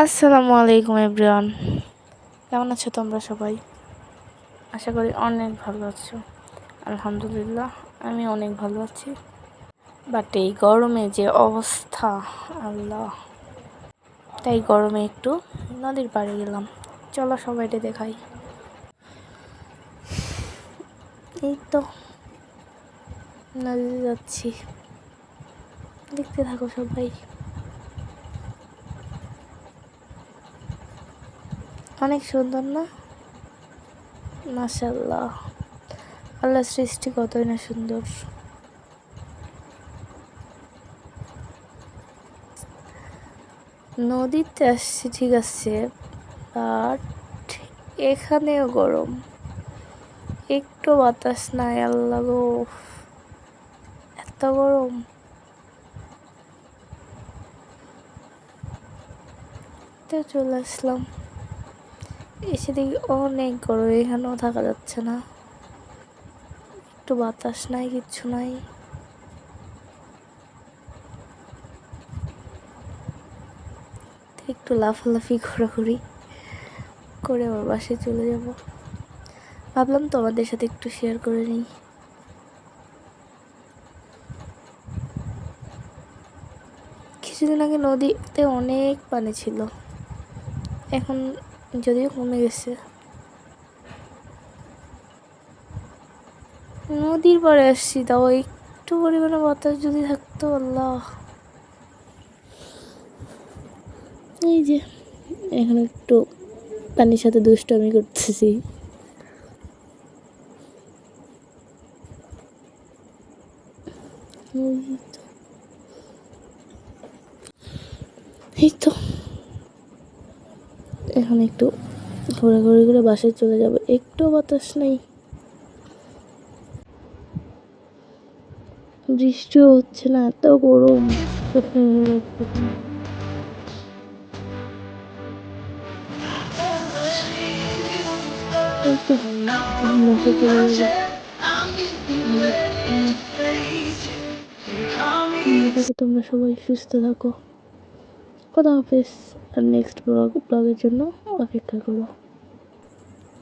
আসসালামু আলাইকুম, এভরিওয়ান। কেমন আছো তোমরা সবাই? আশা করি অনেক ভালো আছো। আলহামদুলিল্লাহ, আমি অনেক ভালো আছি। বাট এই গরমে যে অবস্থা, আল্লাহ। তাই গরমে একটু নদীর পাড়ে গেলাম। চলো সবাইকে দেখাই। এই তো নদী যাচ্ছি। দেখতে থাকো সবাই। অনেক সুন্দর না? মাশাল্লাহ আল্লাহ সৃষ্টি কতই না সুন্দর। নদীতে আসছি, ঠিক আছে বাট এখানেও গরম। একটু বাতাস নাই, আল্লাহ গো। এত গরম। তো চলে আসলাম। এসে দেখি অনেক গরম এখানেও থাকা যাচ্ছে না। একটু বাতাস নাই, কিচ্ছু নাই। একটু লাফালাফি ঘোরাঘুরি করে আমার বাসায় চলে যাব। ভাবলাম তোমাদের সাথে একটু শেয়ার করে নিই। কিছুদিন আগে নদীতে অনেক পানি ছিল। এখন যদিও কমে গেছে নদীর পরে আসছি তাও একটু পরিমাণে বাতাস যদি থাকতো আল্লাহ এই যে, এখন একটু পানির সাথে দুষ্টমি করতেছি। এই তো। এখন একটু ঘোরাঘুরি করে বাসায় চলে যাব। একটু বাতাস নেই। বৃষ্টিও হচ্ছে না, এত গরম। তোমরা সবাই সুস্থ থাকো। কথা হাফেজ আর নেক্সট ব্লগ ব্লগের জন্য অপেক্ষা করো।